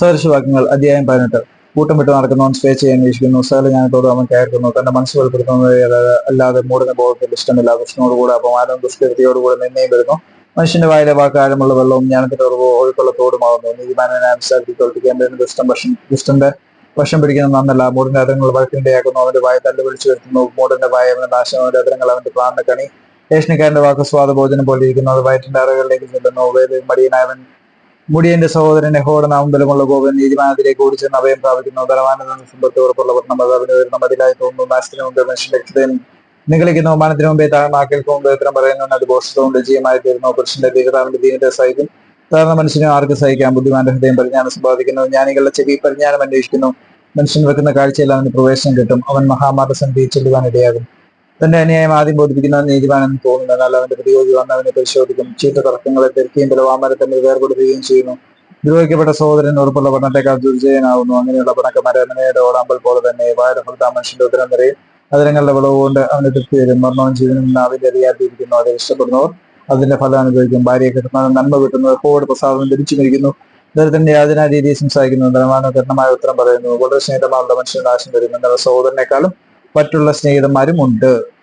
സദൃശവാക്യങ്ങൾ അധ്യായം പതിനെട്ട്. കൂട്ടം വിട്ട് നടക്കുന്നവൻ സ്റ്റേ ചെയ്യാൻ വീക്ഷിക്കുന്നു. സകല ജ്ഞാനത്തോട് അവൻ കയർക്കുന്നു തന്റെ മനസ്സ് വെളിപ്പെടുത്തുന്നത് അല്ലാതെ- അല്ലാതെ മൂടിന് ബോധത്തിൽ ഇഷ്ടമില്ല. കൃഷ്ണനോടുകൂടെ അപമാനവും ദുഷ്കൃതിയോടുകൂടെ നിന്നെയും വരുന്നു. മനുഷ്യന്റെ വായിലെ വാക്കാരമുള്ള വെള്ളവും ജ്ഞാനത്തിന്റെ ഉറവ് ഒഴുക്കുള്ള തോടുമാകുന്നു നീതിമാനെ അനുസരിച്ച് തോൽപ്പിക്കേണ്ടതിന് ദുഷ്ടം ഭക്ഷണം ദുഷ്ടന്റെ വശം പിടിക്കുന്ന നന്നല്ല. മൂടിന്റെ അതിരങ്ങൾ വഴക്കിനിടയാക്കുന്നു. അവന്റെ വായ തല്ലു വിളിച്ചു വരുത്തുന്നു. മൂടിന്റെ വായ അവന്റെ നാശം അവന്റെ അതരങ്ങൾ അവന്റെ പ്രാണന കണി ഏഷ്ണിക്കാരന്റെ വാക്ക് സ്വാദ ഭോജനം പോലെ ഇരിക്കുന്നു. അത് വയറ്റിന്റെ അറകളിലേക്ക് ചെല്ലുന്നു. വേദ മടിയനായവൻ മുടിയന്റെ സഹോദരൻ യഹോയുടെ നാമം ബലമുള്ള ഗോപൻ നീതിമാനത്തിലേക്ക് ഓടിച്ചെന്ന് അഭയം പ്രാപിക്കുന്നു. ബലവാനെന്ന മതിലായി തോന്നുന്നു. നാശത്തിന് നിഗളിക്കുന്ന. മാനത്തിന് മുമ്പേ താഴ്മാക്കൾക്ക് മുമ്പ് ഉത്തരം പറയുന്നു. അത് ബോഷത്വവും ലജ്ജയുമായി തീരുന്നു. പുരുഷന്റെ ദീർഘതാവിന്റെ ദീനത്തെ സഹിക്കും. സാധാരണ മനുഷ്യനെ ആർക്ക് സഹിക്കാം. ബുദ്ധിമാന്റെ ഹൃദയം പരിജ്ഞാനം സമ്പാദിക്കുന്നു. ജ്ഞാനികളുടെ ചെവി പരിജ്ഞാനം അന്വേഷിക്കുന്നു. മനുഷ്യൻ വെക്കുന്ന കാഴ്ചയിൽ അവന് പ്രവേശനം കിട്ടും. അവൻ മഹാമാരസം ചെല്ലുവാൻ ഇടയാകും തന്റെ അന്യായം ആദ്യം ബോധിപ്പിക്കുന്ന നീതിമാനെന്ന് തോന്നുന്നു. എന്നാൽ അവന്റെ പ്രതിയോഗി വന്ന് അവനെ പരിശോധിക്കും. ചീത്ത തർക്കങ്ങളെ തിരക്കുകയും ബലവാന്മാരെ തമ്മിൽ വേർപെടുത്തുകയും ചെയ്യുന്നു. ദ്രോഹിക്കപ്പെട്ട സഹോദരൻ ഉറപ്പുള്ള പഠനത്തെക്കാൾ ദുർജയനാവുന്നു. അങ്ങനെയുള്ള പണക്കന്മാരെ മനയുടെ ഓടാമ്പൽ പോലെ തന്നെ വായുടെ മനുഷ്യന്റെ ഉത്തരം നിറയും. അതിരങ്ങളുടെ വിളവ് കൊണ്ട് അവന് തൃപ്തി വരും മരണവും ജീവനും നാവിന്റെ അറിയാതിരിക്കുന്നു അത് ഇഷ്ടപ്പെടുന്നവർ അതിന്റെ ഫലം അനുഭവിക്കും. ഭാര്യയെ കിട്ടുന്നത് നന്മ കിട്ടുന്നത് ഹോട് പ്രസാദം ലഭിച്ചു മരിക്കുന്നു ദരിദ്രന്റെ യാതന രീതിയിൽ സംസാരിക്കുന്നു. ധനമാനോ കഠിനമായ ഉത്തരം പറയുന്നു. വളരെ സ്നേഹിതമാരുടെ മനുഷ്യന് നാശം വരും എന്നാൽ സഹോദരനേക്കാളും മറ്റുള്ള സ്നേഹിതന്മാരും ഉണ്ട്.